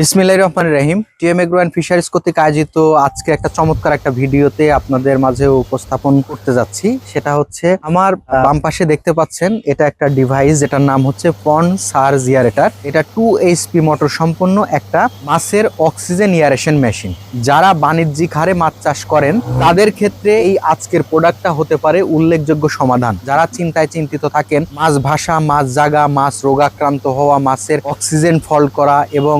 বিসমিল্লাহ রহমান রহিম। টিএম এগ্রো অ্যান্ড ফিশারিজ কর্তৃক আয়োজিত আজকে একটা চমৎকার একটা ভিডিওতে আপনাদের মাঝে উপস্থাপন করতে যাচ্ছি। সেটা হচ্ছে আমার বাম পাশে দেখতে পাচ্ছেন, এটা একটা ডিভাইস যেটার নাম হচ্ছে পন সার জিয়ারেটার। এটা টু এইচপি মোটর সম্পন্ন একটা মাছের অক্সিজেন ইয়ারেশন মেশিন যারা বাণিজ্যিক হারে মাছ চাষ করেন, তাদের ক্ষেত্রে এই আজকের প্রোডাক্টটা হতে পারে উল্লেখযোগ্য সমাধান। যারা চিন্তায় চিন্তিত থাকেন, মাছ ভাষা মাছ জাগা, মাছ রোগাক্রান্ত হওয়া, মাছের অক্সিজেন ফল করা এবং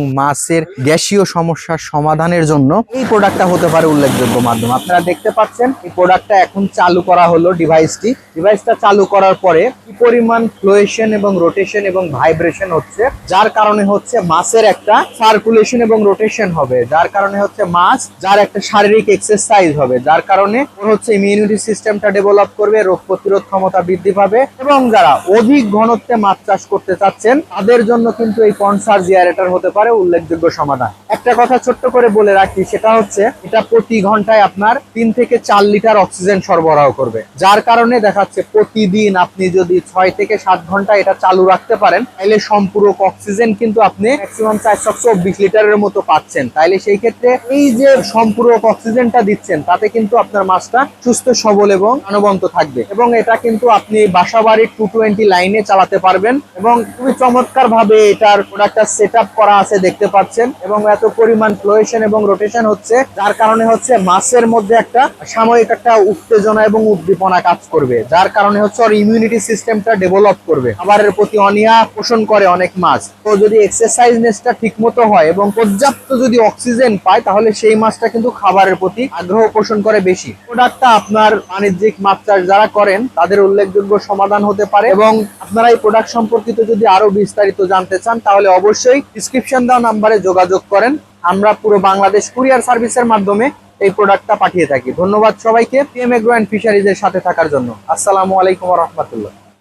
মাছের গ্যাসীয় সমস্যার সমাধানের জন্য এই প্রোডাক্টটা হতে পারে উল্লেখযোগ্য মাধ্যম। আপনারা দেখতে পাচ্ছেন, এই প্রোডাক্টটা এখন চালু করা হলো ডিভাইসটি ডিভাইসটা চালু করার পরে কি পরিমাণ ফ্লোয়েশন এবং রোটেশন এবং ভাইব্রেশন হচ্ছে? যার কারণে হচ্ছে মাছের একটা সার্কুলেশন এবং রোটেশন হবে। যার কারণে হচ্ছে মাছ যার একটা শারীরিক এক্সারসাইজ হবে। যার কারণে হচ্ছে ইমিউনিটি সিস্টেমটা ডেভেলপ করবে, রোগ প্রতিরোধ ক্ষমতা বৃদ্ধি পাবে এবং যারা অধিক ঘনত্বে মাছ চাষ করতে চাচ্ছেন, তাদের জন্য কিন্তু এই পনসার জিয়ারেটার হতে পারে উল্লেখযোগ্য সমাধান। একটা কথা ছোট্ট করে বলে রাখি, সেটা হচ্ছে এটা প্রতি ঘন্টায় আপনার তিন থেকে চার লিটার অক্সিজেন সরবরাহ করবে। যার কারণে দেখাচ্ছে প্রতিদিন আপনি যদি ছয় থেকে সাত ঘণ্টা এটা চালু রাখতে পারেন, তাহলে সম্পূরক অক্সিজেন কিন্তু আপনি ম্যাক্সিমাম চারশো চব্বিশ লিটারের মতো পাচ্ছেন। তাইলে সেই ক্ষেত্রে এই যে সম্পূরক অক্সিজেনটা দিচ্ছেন, তাতে কিন্তু আপনার মাছটা সুস্থ, সবল এবং প্রাণবন্ত থাকবে। এবং এটা কিন্তু আপনি বাসা বাড়ির টু টোয়েন্টি লাইনে চালাতে পারবেন এবং খুবই চমৎকার ভাবে এটার প্রোডাক্টটা সেট করা আছে, দেখতে পাচ্ছেন। এবং এত পরিমাণ ফ্লোয়েশন এবং রোটেশন হচ্ছে, যার কারণে হচ্ছে মাছের মধ্যে একটা সাময়িক একটা উত্তেজনা এবং উদ্দীপনা কাজ করবে, যার কারণে হচ্ছে ওর ইমিউনিটি সিস্টেমটা ডেভেলপ করবে। খাবারের প্রতি অনীহা পোষণ করে অনেক মাছ তো যদি এক্সারসাইজনেসটা ঠিক মতো হয় এবং পর্যাপ্ত যদি অক্সিজেন পায়, তাহলে সেই মাছটা কিন্তু খাবারের প্রতি আগ্রহ পোষণ করে বেশি। প্রোডাক্টটা আপনার বাণিজ্যিক মাছ চাষ যারা করেন, তাদের উল্লেখযোগ্য সমাধান হতে পারে এবং আপনারা এই প্রোডাক্ট সম্পর্কিত যদি আরও বিস্তারিত জানতে চান, তাহলে অবশ্যই ডিসক্রিপশন দেওয়া নাম্বারে যোগাযোগ করেন। আমরা পুরো বাংলাদেশ কুরিয়ার সার্ভিসের মাধ্যমে এই প্রোডাক্টটা পাঠিয়ে থাকি। ধন্যবাদ সবাইকে। পিএম এগ্রো অ্যান্ড ফিশারিজের সাথে থাকার জন্য। আসসালামু আলাইকুম রহমতুল্লাহ।